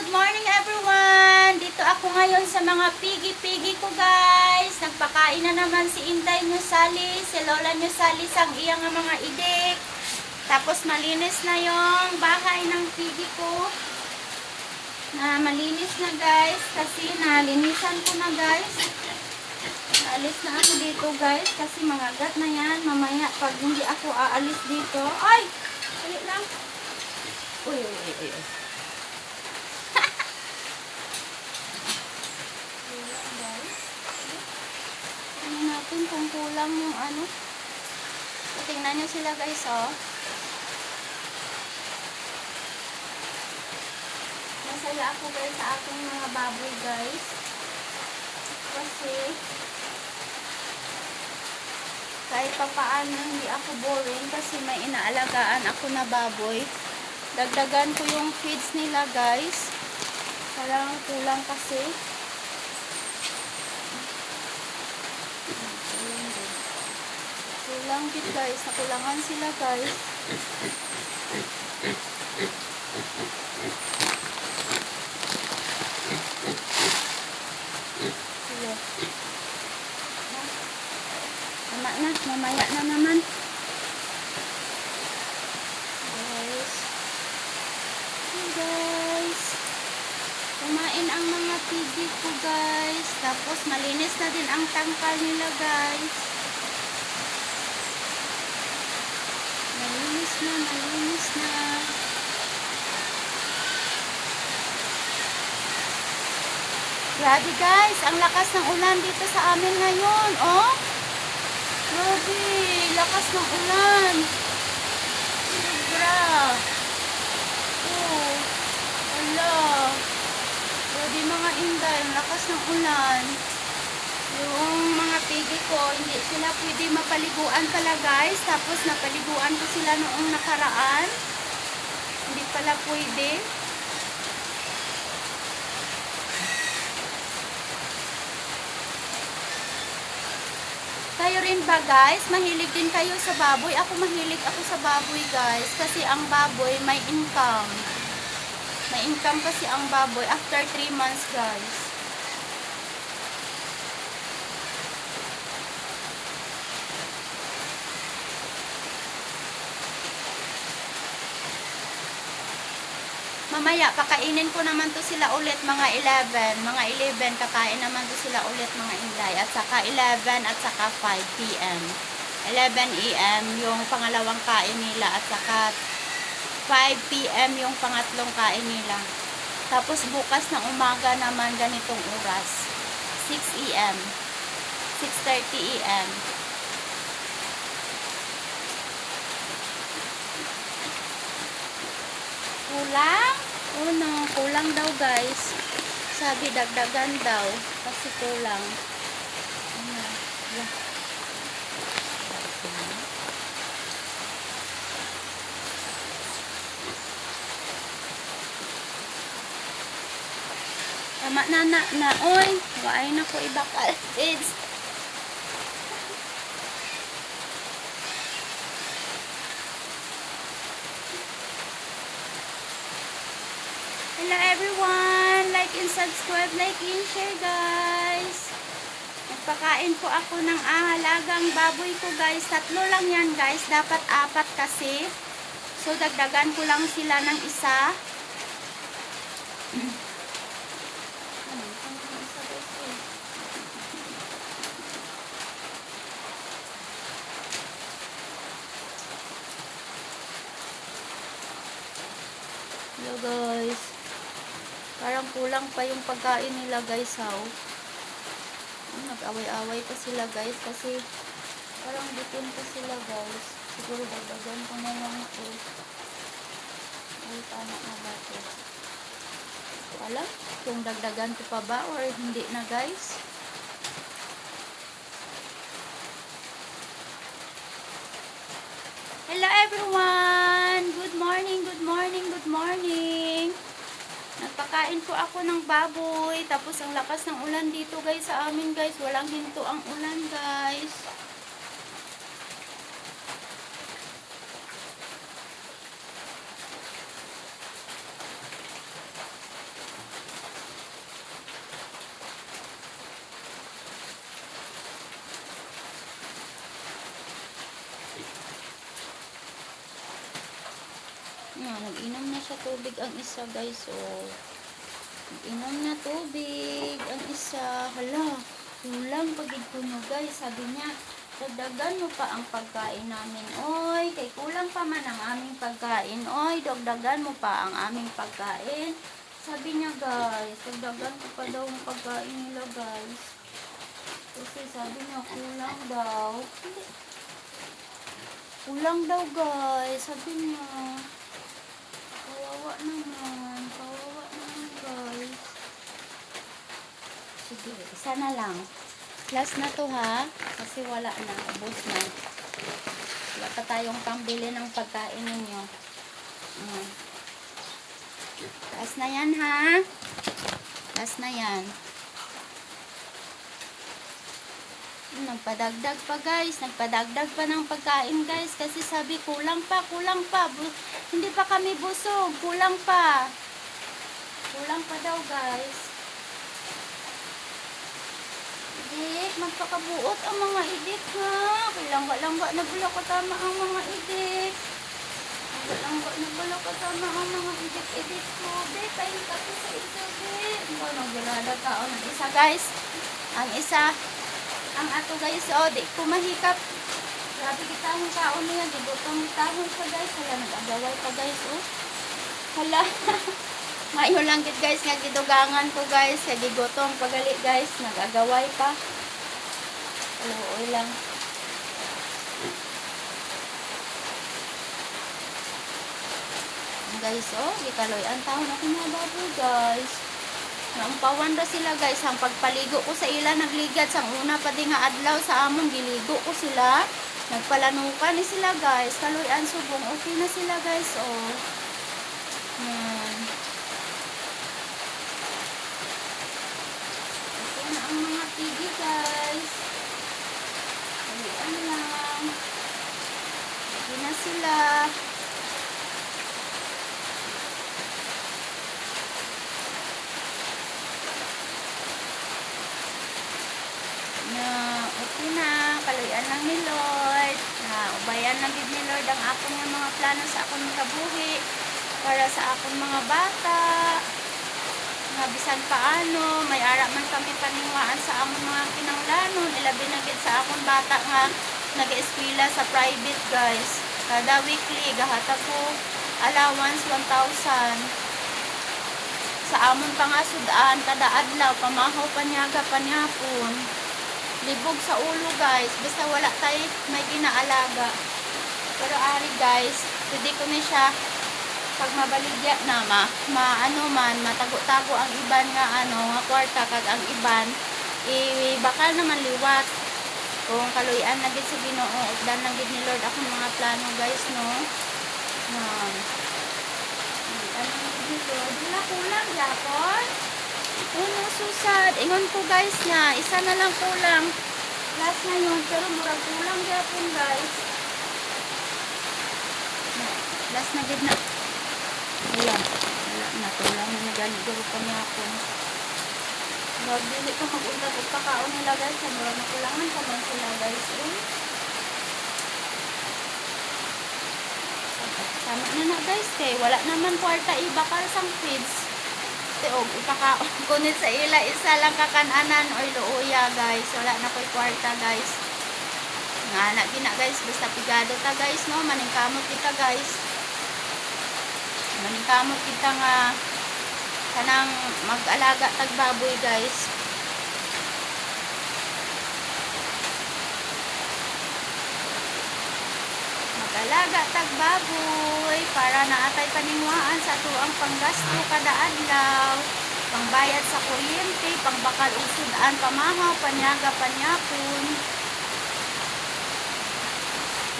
Good morning everyone! Dito ako ngayon sa mga pigi-pigi ko guys. Nagpakain na naman si Inday nyo Sally, si Lola nyo Sally sang iyang mga idik. Tapos malinis na yung bahay ng pigi ko. Na malinis na guys kasi nalinisan ko na guys. Alis na ako dito guys kasi mangagat na yan. Mamaya pag hindi ako aalis dito. Ay! Dali lang. Uy, uy, uy, uy. uy. Kulang, guys. Tingnan natin kung kulang yung ano. So, tingnan nyo sila guys, oh. Masaya ako guys sa aking mga baboy guys. Kasi kahit pa paano hindi ako boring kasi may inaalagaan ako na baboy. Dagdagan ko yung feeds nila guys. Parang kulang kasi. Kulang din guys. Nakulangan sila guys. Sila. Tama na. Mamaya na naman. Guys. Hey guys. Kumain ang mga pigi ko guys. Tapos malinis na din ang tangkal nila guys. Malinis na, malinis na. Grabe guys, ang lakas ng ulan dito sa amin ngayon, oh. Grabe, lakas ng ulan. Sobra. Oh, ala. Grabe mga inday, ang lakas ng ulan. Yung mga pigi ko, hindi sila pwede mapaliguan pala guys. Tapos napaliguan ko sila noong nakaraan. Hindi pala pwede. Kayo rin ba guys? Mahilig din kayo sa baboy? Ako mahilig ako sa baboy guys. Kasi ang baboy may income. May income kasi ang baboy after 3 months guys. Mamaya, pakainin ko naman to sila ulit mga 11. Mga 11, kakain naman to sila ulit mga inday. At saka 11 at saka 5 p.m. 11 a.m. yung pangalawang kain nila. At saka 5 p.m. yung pangatlong kain nila. Tapos bukas ng umaga naman ganitong oras. 6 a.m. 6.30 a.m. Kulang? Oo na, kulang daw guys. Sabi dagdagan daw. Kasi kulang. Ano? Yeah. Tama na na na. Oy, waay na ko ibakal. It's Hello everyone! Like and subscribe, like and share guys! Nagpakain po ako ng ahalagang baboy ko guys. Tatlo lang yan guys. Dapat apat kasi. So dagdagan ko lang sila ng isa. Hello guys. Parang kulang pa yung pagkain nila guys ha. oh. Nag-away-away pa sila guys kasi parang bitin pa sila guys. Siguro dagdagan ko na lang ito. Ay, tama na ba ito? Wala. Kung dagdagan ko pa ba or hindi na guys. Hello everyone! Good morning, good morning, good morning! Kakain po ako ng baboy. Tapos ang lakas ng ulan dito guys sa amin guys. Walang hinto ang ulan guys. Ayan, nag-inom na siya tubig ang isa guys. So, Nag-inom na tubig ang isa. Hala, kulang pagid ko nyo guys. Sabi niya, dagdagan mo pa ang pagkain namin. Oy, kay kulang pa man ang aming pagkain. Oy, dagdagan mo pa ang aming pagkain. Sabi niya guys, dagdagan ko pa daw ang pagkain nila guys. Kasi sabi niya, kulang daw. Kulang daw guys. Sabi niya. Kawawa naman. Kawawa naman guys. Sige, isa na lang. Last na to ha. Kasi wala na. Ubus na. Wala pa tayong pambili ng pagkain ninyo. Mm. Last na yan ha. Last na yan. Nagpadagdag pa guys. Nagpadagdag pa ng pagkain guys. Kasi sabi kulang pa, kulang pa. Bu- hindi pa kami busog. Kulang pa. Kulang pa daw guys. Idik, magpakabuot ang mga idik ha. Kailangan-langga na bula ko tama ang mga idik. Langga na bula ko tama ang mga idik-idik ko. Be, kain ka po sa ito, be. Ano, nagbilada ka. O, ng isa guys. Ang isa, ang ato guys, o, di ko mahikap. Grabe kita ang kaon niya. Di butang bitahon pa guys. Hala, nag-agaway pa guys, oh. Hala. Mayo lang gid guys nga gidugangan ko guys kay gigotong pagali guys nagagaway pa. Uy lang. Guys, oh, gikaloy ang taon ako mga guys. Naumpawan ra sila guys, ang pagpaligo ko sa ila nagligad sang una pa di nga adlaw sa amon giligo ko sila. Nagpalanukan ni sila guys, kaloy ang subong okay na sila guys, oh. Yan. Ito na ang mga pigi guys. Ayan lang. Hindi na sila. Na okay na. Kaluyan lang ni Lord. Na ubayan lang gid ni Lord ang akong mga plano sa akong kabuhi. Para sa akong mga bata nga bisan paano may ara man kami paningwaan sa among mga kinanglanon ilabi na gid sa akong bata nga nag-eskwela sa private guys kada weekly gahatag ko allowance 1,000 sa amon pa nga sudan kada adlaw pamahaw panyaga panyapon libog sa ulo guys. Basta wala tay may ginaalaga. Pero ari guys pwede ko ni siya pag mabaligya na ma, ma ano man matago-tago ang iban nga ano nga kwarta kag ang iban. I bakal naman liwat kung kaluyan na gid sa Ginoo ug dan lang gid ni Lord akong mga plano guys no? Na ano ni Lord? Wala kulang yapon uno susad. Ingon ko guys nga isa na lang kulang. Last na yun pero murag kulang yapon guys. Last na gid na. Ayan. Wala na. Tulang na naganiguro pa niya ako. Magbili ko mag-unta ko pakaon nila guys. Mura na kulangan pa man sila guys. Eh. Tama na na guys. Kay wala naman kwarta ibakal sang feeds. Tiog, ipakaon ko ni sa ila. Isa lang kakananan o luuya guys. Wala na ko'y kwarta guys. Nga na gina guys. Basta pigado ta guys no. Maningkamot kita guys maningkamot kita nga kanang mag-alaga tag baboy guys mag-alaga tag baboy para naatay paningwaan sa tuang panggasto kada adlaw pangbayad sa kuryente pangbakal og sudan pamahaw panyaga panyapon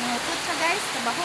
Nutot sa guys, kabaho.